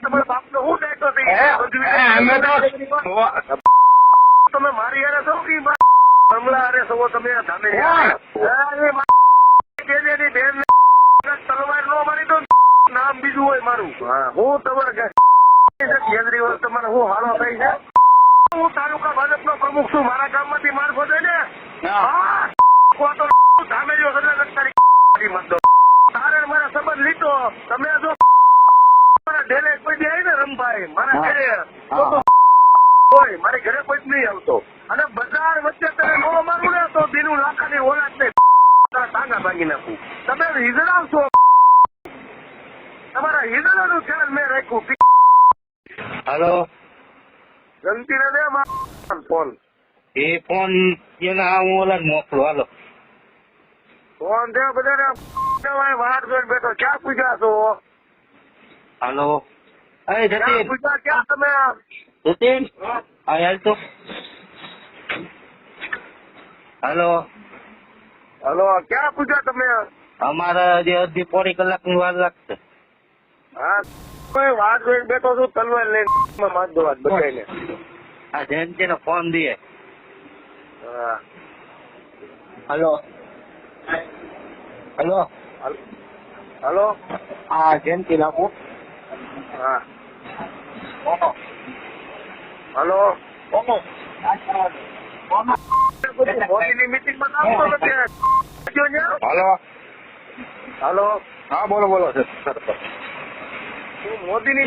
ત્યાં તમારા બાપનો હું અમે તો તમે મારી હારે છો કે મા- અરે હારે તમે ધામે બેન તલવાર નો મારી તો નામ બીજું હોય મારું. હું તમારે કેજરીવાલ તમારે હું હાલો થઈ છે? હું તાલુકા ભાજપ નો પ્રમુખ છું. મારા ગામમાંથી મારફત છે ને ધામે જો તારે મારા સંબંધ લીધો. તમે જો ઢેલે કોઈ દે ને રમભાઈ મારા ઘરે હોય મારી ઘરે કોઈ નહીં આવતો અને બજાર વચ્ચે તમે નો મારું ને તો દીનું લાખાની ઓળખ ને ટાંગા ભાંગી નાખું તમે હિજડાવ છો તમારા હિજડાનું ધ્યાન મેં રાખ્યું હલો ગમતી ને ફોન એ ફોન એના હું ઓલા મોકલું હાલો ફોન દે બધાને વાત જોઈને બેઠો ક્યાં પૂછ્યા છો હાલો. અરે જતીન. ક્યાં તમે? જતીન. હા. યાર તો. હાલો. હલો ક્યાં પૂજા તમે? અમારે જે અડધી પોણી કલાકની વાર લાગશે. હા કોઈ વાત જોઈને બેઠો છું તલવાર લઈને માર દો વાત બધાને આ જયંતિનો ફોન દે હા. હલો. હલો હલ- હલો. આ જયંતિ લાગુ હા. હલો? હલો. હલો. હા બોલો બોલો. સર મોદી ની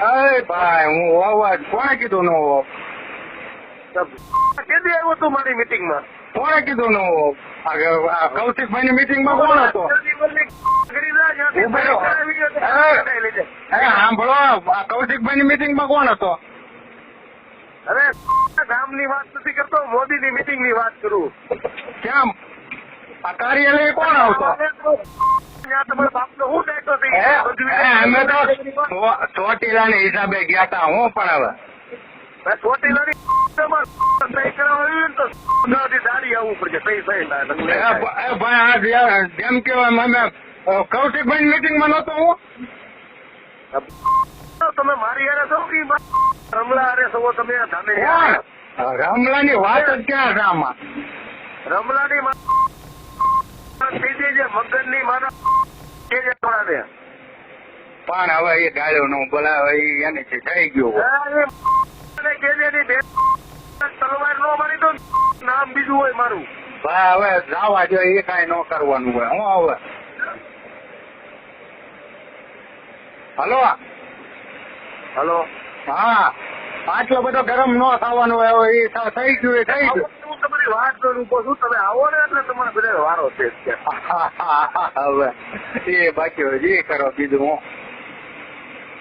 અરે ભાઈ હું અવાજ કોને કીધું નો કેદી આવ્યો તું મારી મિટિંગમાં કોણે કીધું નો? કૌશિકભાઈ ની મીટિંગમાં કોણ હતો? સાંભળો કૌશિકભાઈ ની મીટિંગમાં કોણ હતો? અરે ગામની વાત નથી કરતો મોદીની મીટિંગની વાત કરું. કેમ? આ કાર્યાલય કોણ આવતો? ચોટીલા ને હિસાબે ગયા તા હું પણ હવે. મેં ચોટીલાની સહી કરાવવા તો દાડી આવવું પડશે. સહી ભાઈ આ જેમ કેવાય કૌશિકભાઈ હું. તમે મારી હારે છો કે રમલા હારે છો? તમે ધામે કોણ? ની વાત જ ક્યાં છે આમાં? રમલાની માં થઈ જાય છે મગનની માનો પણ હવે એ ગાળ્યો નો બોલાવે એને છે થઈ ગયું તલવાર નો મારી નામ બીજું હોય મારું. ભાઈ હવે જવા જો એ કઈ ન કરવાનું હોય. હું હવે? હલો? હલો? હા. આટલો બધો ગરમ ન થવાનો હોય એ થઈ ગયું એ થઈ ગયું. હું તમારી વાત કરું છું તમે આવો ને એટલે તમારે બધા વારો છે હવે. એ બાકી હોય જે કરો બીજું હું.